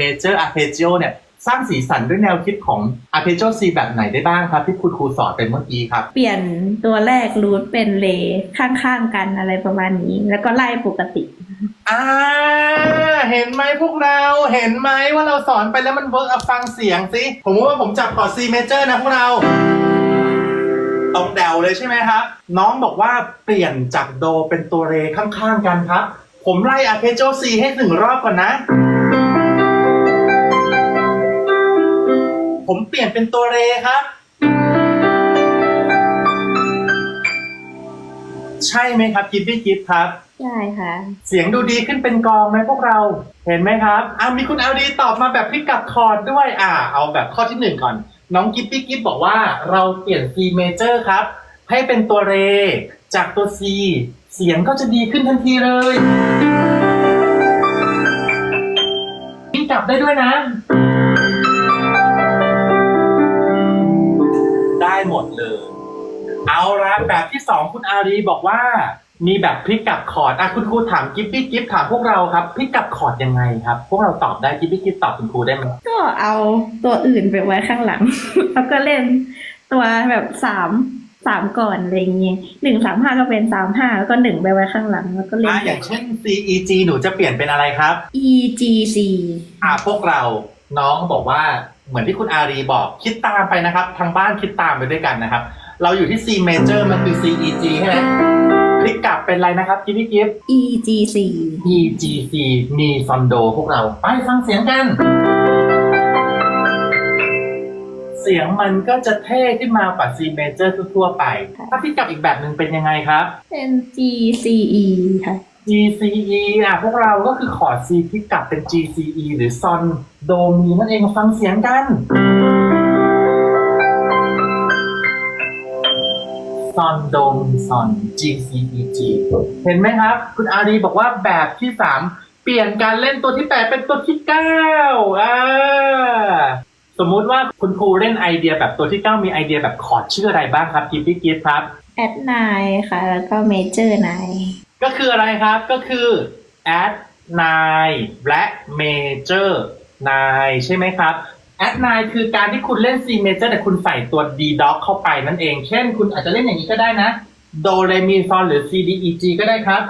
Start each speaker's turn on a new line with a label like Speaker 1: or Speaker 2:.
Speaker 1: Major Arpeggio เนี่ยสร้างสีสันด้วยแนวคิดของ Arpeggio C แบบไหนได้บ้างครับ ที่คุณครูสอนไปเมื่อกี้ครับ
Speaker 2: เปลี่ยนตัวแรกรูทเป็นเลข้างๆกันอะไรประมาณนี้ แล้วก็ไล่ปกติ
Speaker 1: อ่า เห็นไหมพวกเราเห็นไหมว่าเราสอนไปแล้วมันเวิร์กเอาฟังเสียงสิ ผมว่าผมจับคอร์ด C major นะพวกเราตรงแดวเลยใช่ไหมครับ น้องบอกว่าเปลี่ยนจากโดเป็นตัวเรข้างๆกันครับ ผมไล่ arpeggio C ให้หนึ่งรอบก่อนนะ เปลี่ยนเป็นตัวเรครับ ใช่ไหมครับกิฟฟี่กิฟครับ
Speaker 2: ใช่ค่ะ
Speaker 1: เสียงดูดีขึ้นเป็นกองไหมพวกเรา เห็นไหมครับอ่ามีคุณเอาดีตอบมาแบบพลิกกลับคอร์ดด้วยอ่าเอาแบบข้อที่หนึ่งก่อน น้องกิฟปี้กิฟบอกว่าเราเปลี่ยน C major ครับ ให้เป็นตัวเร จากตัว C เสียงก็จะดีขึ้นทันทีเลยพลิกกลับได้ด้วยนะ เอาละแบบที่สองคุณอารีบอกว่า มีแบบพลิกกลับคอร์ดอะคุณครูถามกิฟปี้กิฟถามพวกเราครับพลิกกลับคอร์ดยังไงครับ พวกเราตอบได้กิฟปี้กิฟตอบคุณครูได้ไหม
Speaker 2: ก็เอาตัวอื่นไปไว้ข้างหลัง แล้วก็เล่นตัวแบบสามสามก่อนอะไรอย่างเงี้ยหนึ่งสามห้าก็เป็นสามห้าแล้วก็หนึ่งไปไว้ข้างหลังแล้วก็เล่น
Speaker 1: อะอย่างเช่น C E G หนูจะเปลี่ยนเป็นอะไรครับ
Speaker 2: E G C
Speaker 1: อะพวกเราน้องบอกว่าเหมือนที่คุณอารีบอกคิดตามไปนะครับ ทางบ้านคิดตามไปด้วยกันนะครับ เราอยู่ที่ C major มันคือ C E G ใช่ไหมพลิกกลับเป็นอะไรนะครับกิฟปี้กิฟ
Speaker 2: E G C
Speaker 1: E G C มีซอนโดพวกเราไปฟังเสียงกัน เสียงมันก็จะเท่ขึ้นมากว่า C major ทั่วๆไป ถ้าพลิกกลับอีกแบบหนึ่งเป็นยังไงครับ
Speaker 2: เป็น G C E ค่ะ
Speaker 1: G C E อะพวกเราก็คือคอร์ด C พลิกกลับเป็น G C E หรือซอนโดมีนั่นเองฟังเสียงกัน อนโดมีซอน G C E G เห็นไหมครับ คุณอารีบอกว่าแบบที่สามเปลี่ยนการเล่นตัวที่แปดเป็นตัวที่เก้าอ่าสมมุติว่าคุณครูเล่นไอเดียแบบตัวที่เก้ามีไอเดียแบบคอร์ดชื่ออะไรบ้างครับกิฟฟี่กิฟครับ
Speaker 2: At 9ค่ะ แล้วก็ Major 9
Speaker 1: ก็คืออะไรครับก็คือ add 9และ major 9ใช่ไหมครับ แอดไนคือการที่คุณเล่น C major แต่คุณใส่ตัว D dot เข้าไปนั่นเอง เช่น คุณอาจจะเล่นอย่างนี้ก็ได้นะ โดเรมีซอนหรือ C D E G ก็ได้ครับ